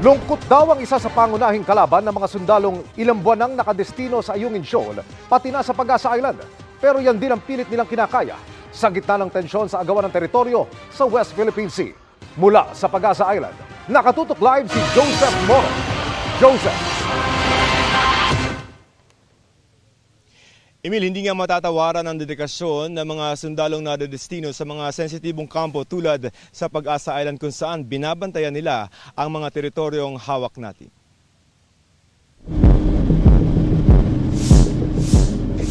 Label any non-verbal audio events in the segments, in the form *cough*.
Lungkot daw ang isa sa pangunahing kalaban ng mga sundalong ilang buwan nang nakadestino sa Ayungin Shoal, pati na sa Pag-asa Island. Pero yan din ang pilit nilang kinakaya sa gitna ng tensyon sa agawan ng teritoryo sa West Philippine Sea. Mula sa Pag-asa Island, nakatutok live si Joseph Moro. Joseph, Emil, hindi nga matatawaran ang dedikasyon ng mga sundalong nadedestino sa mga sensitibong kampo tulad sa Pag-asa Island kung saan binabantayan nila ang mga teritoryong hawak natin.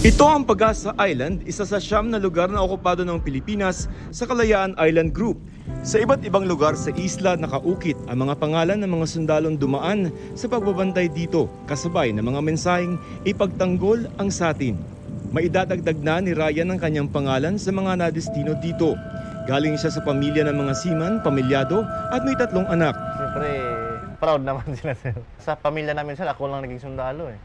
Ito ang Pag-asa Island, isa sa siyam na lugar na okupado ng Pilipinas sa Kalayaan Island Group. Sa iba't ibang lugar sa isla nakaukit ang mga pangalan ng mga sundalong dumaan sa pagbabantay dito, kasabay ng mga mensaheng ipagtanggol ang satin. Maidadagdag na ni Ryan ang kanyang pangalan sa mga nadestino dito. Galing siya sa pamilya ng mga seaman, pamilyado at may tatlong anak. Siyempre, proud naman *laughs* sila sir. Sa pamilya namin sir, ako lang naging sundalo eh.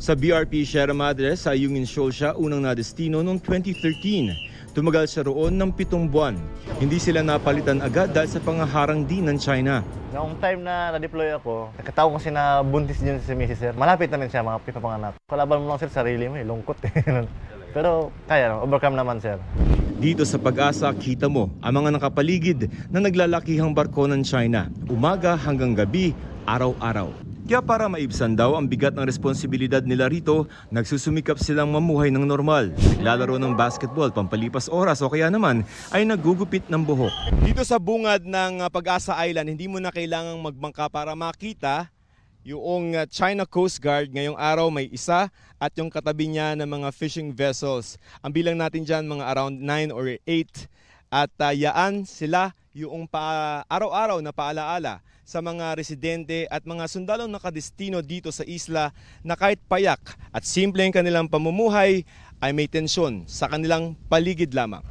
Sa BRP Sierra Madre sa Union Shoal siya unang nadestino noong 2013. Tumagal siya roon ng pitong buwan. Hindi sila napalitan agad dahil sa pangaharang din ng China. Noong time na na-deploy ako, nakataon kasi na buntis din si Mrs. Sir. Malapit na rin siya, mga pipapanganak. Kalaban mo lang sir, sarili mo eh, lungkot eh. *laughs* Pero kaya, overcome naman sir. Dito sa pag-asa, kita mo ang mga nakapaligid na naglalakihang barko ng China. Umaga hanggang gabi, araw-araw. Kaya para maibsan daw ang bigat ng responsibilidad nila rito, nagsusumikap silang mamuhay ng normal. Naglalaro ng basketball, pampalipas oras o kaya naman ay nagugupit ng buhok. Dito sa bungad ng uh, Pag-asa Island, hindi mo na kailangang magmangka para makita yung uh, China Coast Guard ngayong araw may isa at yung katabi niya ng mga fishing vessels. Ang bilang natin dyan mga around 9 or 8 at uh, yaan sila yung pa araw-araw na paalaala sa mga residente at mga sundalong nakadestino dito sa isla na kahit payak at simple ang kanilang pamumuhay ay may tensyon sa kanilang paligid lamang.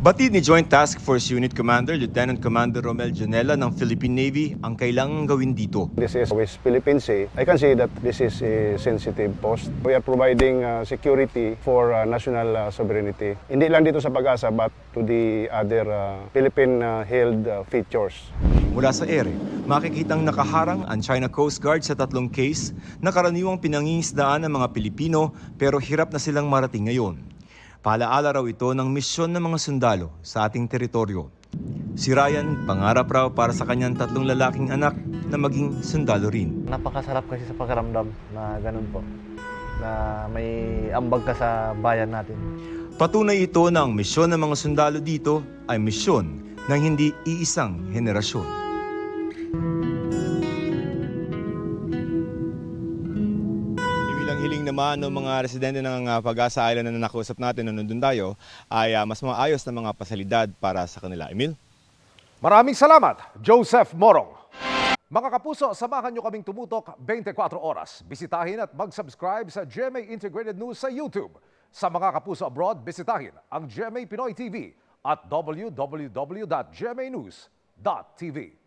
Batid ni Joint Task Force Unit Commander Lieutenant Commander Romel Janela ng Philippine Navy ang kailangang gawin dito. This is West Philippine Sea. I can say that this is a sensitive post. We are providing uh, security for uh, national uh, sovereignty. Hindi lang dito sa Pag-asa but to the other uh, Philippine-held uh, features. Mula sa ere, makikitang nakaharang ang China Coast Guard sa tatlong case na karaniwang pinangingisdaan ng mga Pilipino pero hirap na silang marating ngayon. Paalaala raw ito ng misyon ng mga sundalo sa ating teritoryo. Si Ryan, pangarap raw para sa kanyang tatlong lalaking anak na maging sundalo rin. Napakasarap kasi sa pakiramdam na ganun po. Na may ambag ka sa bayan natin. Patunay ito ng misyon ng mga sundalo dito ay misyon ng hindi iisang henerasyon. Naman ng mga residente ng uh, Pag-asa Island na nakausap natin na nandun tayo ay uh, mas maayos na mga pasalidad para sa kanila. Emil? maraming salamat, Joseph Morong. Mga kapuso, samahan nyo kaming tumutok 24 oras. Bisitahin at mag-subscribe sa GMA Integrated News sa YouTube. Sa mga kapuso abroad, bisitahin ang GMA Pinoy TV at www.gmanews.tv.